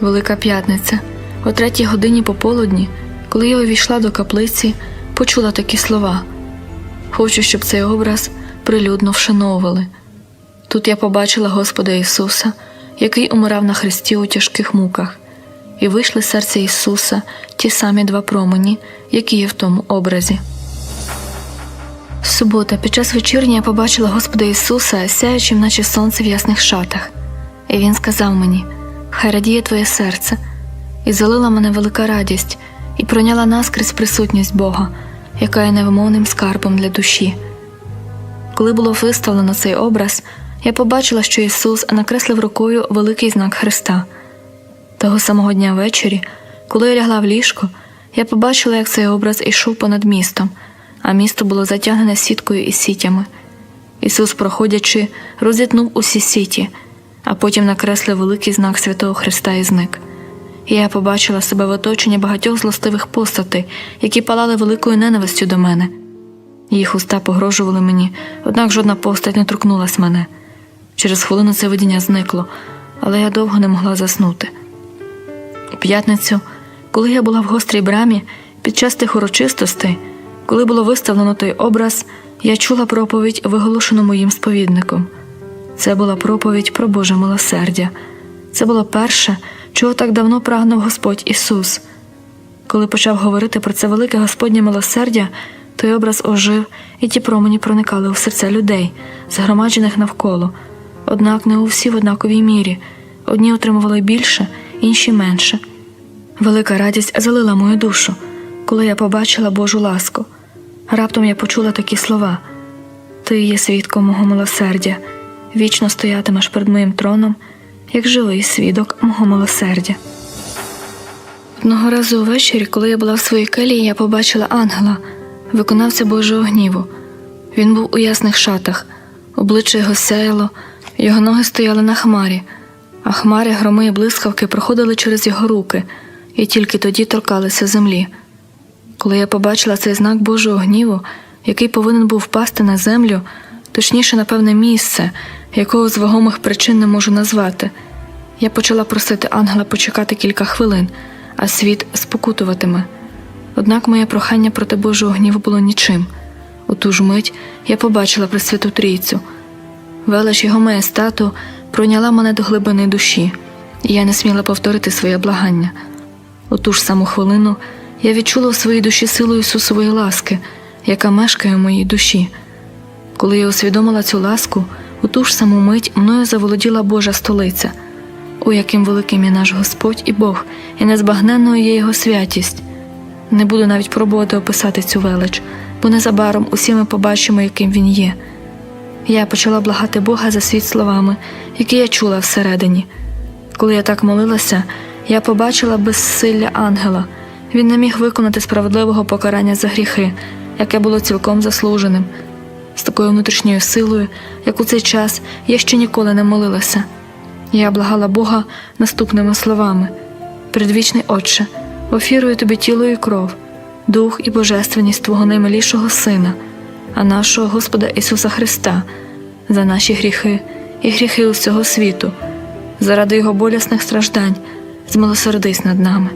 Велика п'ятниця, о третій годині пополудні, коли я увійшла до каплиці, почула такі слова. Хочу, щоб цей образ прилюдно вшановували. Тут я побачила Господа Ісуса, який умирав на хресті у тяжких муках, і вийшли з серця Ісуса ті самі два промені, які є в тому образі. Субота, під час вечірні я побачила Господа Ісуса, сяючим, наче сонце в ясних шатах, і Він сказав мені: Хай радіє твоє серце, і залила мене велика радість, і пройняла наскрізь присутність Бога, яка є невимовним скарбом для душі. Коли було виставлено цей образ, я побачила, що Ісус накреслив рукою великий знак Христа. Того самого дня ввечері, коли я лягла в ліжко, я побачила, як цей образ ішов понад містом, а місто було затягнене сіткою і сітями. Ісус, проходячи, розітнув усі сіті, а потім накреслив великий знак святого Христа і зник. Я побачила себе в оточенні багатьох злостивих постатей, які палали великою ненавистю до мене. Їх уста погрожували мені, однак жодна постать не торкнулась мене. Через хвилину це видіння зникло, але я довго не могла заснути. У п'ятницю, коли я була в гострій брамі, під час тих урочистостей, коли було виставлено той образ, я чула проповідь, виголошену моїм сповідником. Це була проповідь про Боже милосердя. Це було перше, чого так давно прагнув Господь Ісус. Коли почав говорити про це велике Господнє милосердя, той образ ожив, і ті промені проникали у серця людей, згромаджених навколо. Однак не у всі в однаковій мірі. Одні отримували більше, інші менше. Велика радість залила мою душу, коли я побачила Божу ласку. Раптом я почула такі слова: Ти є свідком мого милосердя, вічно стоятимеш перед моїм троном, як живий свідок мого милосердя. Одного разу увечері, коли я була в своїй келії, я побачила ангела, виконавця Божого гніву. Він був у ясних шатах, обличчя його сяяло, його ноги стояли на хмарі, а хмари, громи і блискавки проходили через його руки і тільки тоді торкалися землі. Коли я побачила цей знак Божого гніву, який повинен був впасти на землю, точніше, на певне місце, якого з вагомих причин не можу назвати, я почала просити ангела почекати кілька хвилин, а світ спокутуватиме. Однак моє прохання проти Божого гніву було нічим. У ту ж мить я побачила Пресвяту Трійцю. Велич його маєстату пройняла мене до глибини душі, і я не сміла повторити своє благання. У ту ж саму хвилину я відчула у своїй душі силу Ісусової ласки, яка мешкає в моїй душі. Коли я усвідомила цю ласку, у ту ж саму мить мною заволоділа Божа столиця, у яким великим є наш Господь і Бог, і незбагненною є Його святість. Не буду навіть пробувати описати цю велич, бо незабаром усі ми побачимо, яким він є. Я почала благати Бога за світ словами, які я чула всередині. Коли я так молилася, я побачила безсилля ангела. Він не міг виконати справедливого покарання за гріхи, яке було цілком заслуженим. З такою внутрішньою силою, як у цей час, я ще ніколи не молилася. Я благала Бога наступними словами: Предвічний Отче, офірую тобі тіло і кров, дух і божественність Твого наймилішого Сина, а нашого Господа Ісуса Христа, за наші гріхи і гріхи усього світу, заради Його болісних страждань, змилосердись над нами.